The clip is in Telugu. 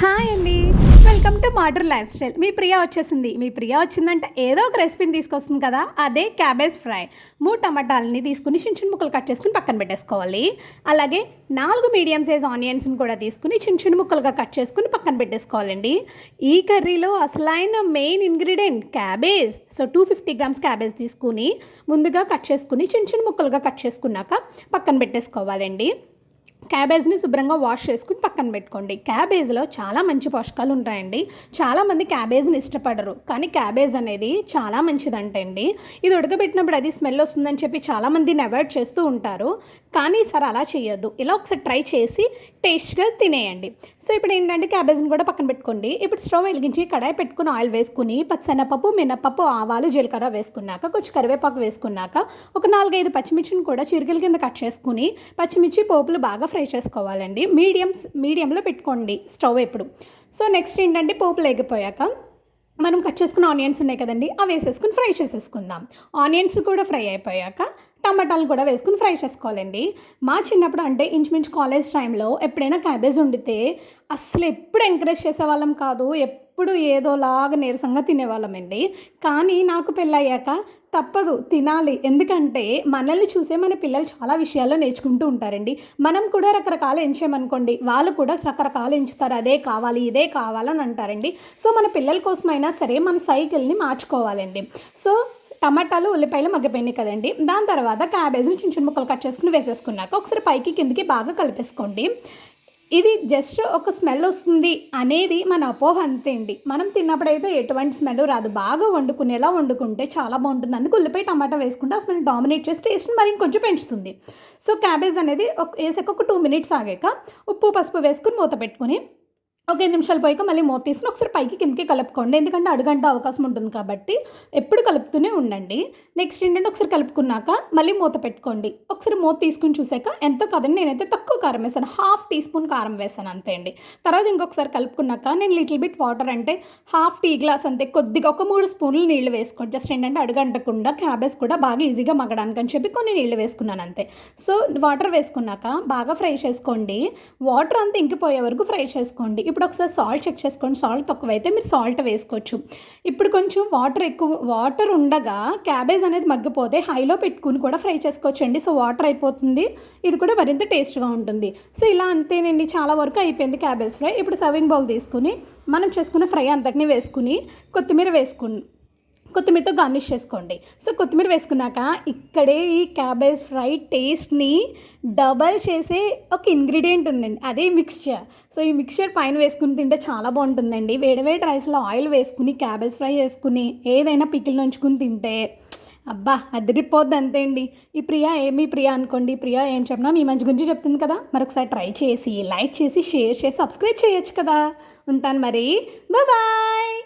హాయ్ అండి. Welcome to modern life style మీ ప్రియా వచ్చేసింది. మీ ప్రియా వచ్చిందంటే ఏదో ఒక రెసిపీని తీసుకొస్తుంది కదా అదే క్యాబేజ్ ఫ్రై మూడు టమాటాలని తీసుకుని చిన్న చిన్న ముక్కలు కట్ చేసుకుని పక్కన పెట్టేసుకోవాలి. అలాగే నాలుగు మీడియం సైజ్ ఆనియన్స్ని కూడా తీసుకుని చిన్న చిన్న ముక్కలుగా కట్ చేసుకుని పక్కన పెట్టేసుకోవాలండి. ఈ కర్రీలో అసలైన main ingredient cabbage so two fifty grams cabbage తీసుకుని ముందుగా కట్ చేసుకుని చిన్న చిన్న ముక్కలుగా కట్ చేసుకున్నాక పక్కన పెట్టేసుకోవాలండి. క్యాబేజ్ని శుభ్రంగా వాష్ చేసుకుని పక్కన పెట్టుకోండి. క్యాబేజ్లో చాలా మంచి పోషకాలు ఉంటాయండి. చాలామంది క్యాబేజ్ని ఇష్టపడరు. కానీ క్యాబేజ్ అనేది చాలా మంచిదంటండి. ఇది ఉడకబెట్టినప్పుడు అది స్మెల్ వస్తుందని చెప్పి చాలామందిని అవాయిడ్ చేస్తూ ఉంటారు. కానీ ఈసారి అలా చేయొద్దు. ఇలా ఒకసారి ట్రై చేసి టేస్ట్గా తినేయండి. సో ఇప్పుడు ఏంటంటే క్యాబేజ్ని కూడా పక్కన పెట్టుకోండి. ఇప్పుడు స్టవ్ వెలిగించి కడాయి పెట్టుకుని ఆయిల్ వేసుకుని పచ్చనపప్పు మినపప్పు ఆవాలు జీలకర్ర వేసుకున్నాక కొంచెం కరివేపాకు వేసుకున్నాక ఒక నాలుగైదు పచ్చిమిర్చిని కూడా చిరుకల కింద కట్ చేసుకుని పచ్చిమిర్చి పోపులు బాగా ఫ్రై చేసుకోవాలండి. మీడియం మీడియంలో పెట్టుకోండి స్టవ్ ఇప్పుడు సో నెక్స్ట్ ఏంటంటే పోపులు ఎగిపోయాక మనం కట్ చేసుకున్న ఆనియన్స్ ఉన్నాయి కదండి అవి వేసేసుకుని ఫ్రై చేసేసుకుందాం. ఆనియన్స్ కూడా ఫ్రై అయిపోయాక టమాటాలు కూడా వేసుకుని ఫ్రై చేసుకోవాలండి. మా చిన్నప్పుడు అంటే ఇంచుమించు కాలేజ్ టైంలో ఎప్పుడైనా క్యాబేజ్ వండితే అసలు ఎప్పుడు ఎంకరేజ్ చేసేవాళ్ళం కాదు ఎప్పుడు ఏదోలాగా నీరసంగా తినేవాళ్ళమండి. కానీ నాకు పెళ్ళయ్యాక తప్పదు తినాలి. ఎందుకంటే మనల్ని చూసే మన పిల్లలు చాలా విషయాల్లో నేర్చుకుంటూ ఉంటారండి. మనం కూడా రకరకాలు ఎంచామనుకోండి వాళ్ళు కూడా రకరకాలు ఎంచుతారు. అదే కావాలి ఇదే కావాలని అంటారండి. సో మన పిల్లల కోసమైనా సరే మన సైకిల్ని మార్చుకోవాలండి. సో టమాటాలు ఉల్లిపాయలు మగ్గిపోయినాయి కదండి. దాని తర్వాత క్యాబేజ్ని చిన్న చిన్న ముక్కలు కట్ చేసుకుని వేసేసుకున్నాక ఒకసారి పైకి కిందికి బాగా కలిపేసుకోండి. ఇది జస్ట్ ఒక స్మెల్ వస్తుంది అనేది మన అపోహ అంతే అండి మనం తిన్నప్పుడైతే ఎటువంటి స్మెల్ రాదు. బాగా వండుకునేలా వండుకుంటే చాలా బాగుంటుంది. అందుకు ఉల్లిపాయ టమాటా వేసుకుంటే ఆ స్మెల్ డామినేట్ చేసి టేస్ట్ని మరి ఇంకొంచెం పెంచుతుంది. సో క్యాబేజ్ అనేది ఒక వేసాక ఒక టూ మినిట్స్ ఆగాక ఉప్పు పసుపు వేసుకుని మూత పెట్టుకుని ఒక ఐదు నిమిషాలు పోయాక మళ్ళీ మూత తీసుకుని ఒకసారి పైకి కిందకి కలుపుకోండి. ఎందుకంటే అడుగంట అవకాశం ఉంటుంది కాబట్టి ఎప్పుడు కలుపుతూనే ఉండండి. నెక్స్ట్ ఏంటంటే ఒకసారి కలుపుకున్నాక మళ్ళీ మూత పెట్టుకోండి. ఒకసారి మూత తీసుకుని చూసాక ఎంతో కదండి నేనైతే తక్కువ కారం వేసాను. హాఫ్ టీ స్పూన్ కారం వేసాను అంతే అండి. తర్వాత ఇంకొకసారి కలుపుకున్నాక నేను లిటిల్ బిట్ వాటర్ అంటే హాఫ్ టీ గ్లాస్ అంతే కొద్దిగా ఒక మూడు స్పూన్లు నీళ్ళు వేసుకోండి. జస్ట్ ఏంటంటే అడుగంటకుండా క్యాబేజ్ కూడా బాగా ఈజీగా మగ్గడానికి అని చెప్పి కొన్ని నీళ్ళు వేసుకున్నాను అంతే. సో వాటర్ వేసుకున్నాక బాగా ఫ్రై చేసుకోండి. వాటర్ అంతా ఇంకిపోయే వరకు ఫ్రై చేసుకోండి. ఇప్పుడు ఒకసారి సాల్ట్ చెక్ చేసుకోండి. సాల్ట్ తక్కువైతే మీరు సాల్ట్ వేసుకోవచ్చు. ఇప్పుడు కొంచెం వాటర్ ఎక్కువ వాటర్ ఉండగా క్యాబేజ్ అనేది మగ్గిపోతే హైలో పెట్టుకుని కూడా ఫ్రై చేసుకోవచ్చు అండి సో వాటర్ అయిపోతుంది. ఇది కూడా మరింత టేస్ట్గా ఉంటుంది. సో ఇలా అంతేనండి. చాలా వరకు అయిపోయింది క్యాబేజ్ ఫ్రై ఇప్పుడు సర్వింగ్ బౌల్ తీసుకుని మనం చేసుకున్న ఫ్రై అంతటిని వేసుకుని కొత్తిమీర వేసుకుని కొత్తిమీరతో గార్నిష్ చేసుకోండి. సో కొత్తిమీర వేసుకున్నాక ఇక్కడే ఈ క్యాబేజ్ ఫ్రై టేస్ట్ని డబల్ చేసే ఒక ఇంగ్రీడియంట్ ఉందండి. అదే మిక్స్చర్. సో ఈ మిక్స్చర్ పైన వేసుకుని తింటే చాలా బాగుంటుందండి. వేడివేడి రైస్లో ఆయిల్ వేసుకుని క్యాబేజ్ ఫ్రై వేసుకుని ఏదైనా పికిల్ నుంచుకుని తింటే అబ్బా అదిరిపోద్ది అంతే అండి. ఈ ప్రియా ఏమి ప్రియా అనుకోండి. ప్రియా ఏం చెప్పినా మీ మంచి గురించి చెప్తుంది కదా. మరొకసారి ట్రై చేసి లైక్ చేసి షేర్ చేసి సబ్స్క్రైబ్ చేయొచ్చు కదా. ఉంటాను మరి. బాయ్.